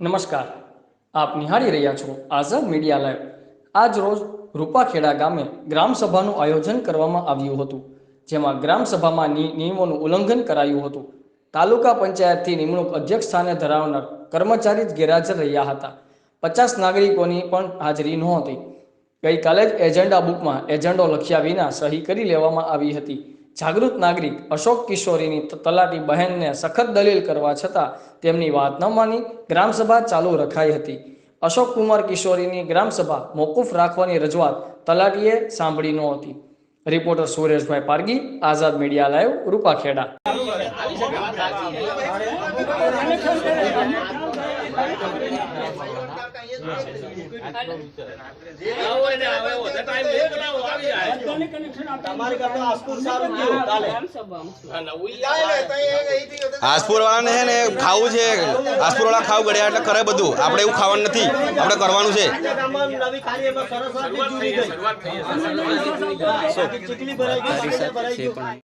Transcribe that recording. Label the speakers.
Speaker 1: નમસ્કાર. આપ નિહાળી રહ્યા છો આઝાદ મીડિયા લાઈવ. આજ રોજ રૂપાખેડા ગામે ગ્રામસભાનું આયોજન કરવામાં આવ્યું હતું, જેમાં ગ્રામસભામાં નિયમોનું ઉલ્લંઘન કરાયું હતું. તાલુકા પંચાયતથી નિમણૂક અધ્યક્ષ સ્થાને ધરાવનાર કર્મચારી જ ગેરહાજર રહ્યા હતા. પચાસ નાગરિકોની પણ હાજરી નહોતી. ગઈકાલે જ એજન્ડા બુકમાં એજન્ડો લખ્યા વિના સહી કરી લેવામાં આવી હતી. જાગૃત નાગરિક અશોક કિશોરીની તલાટી બહેનને સખત દલીલ કરવા છતાં તેમની વાત ન માની ગ્રામસભા ચાલુ રખાઈ હતી. અશોક કુમાર કિશોરીની ગ્રામસભા મોકૂફ રાખવાની રજૂઆત તલાટીએ સાંભળી નહોતી reporter Sureshbhai Pargi, Azad media live, Rupakheda.
Speaker 2: તમારી કરતા આસપુર સારું ગયું. કાલે.
Speaker 3: આસપુર વાળાને છે ને ખાવું છે. આસપુર વાળા ખાવું ગળ્યા એટલે કરે બધું. આપણે એવું ખાવાનું નથી. આપણે કરવાનું છે.
Speaker 2: ચીકલી ભરાઈ ગઈ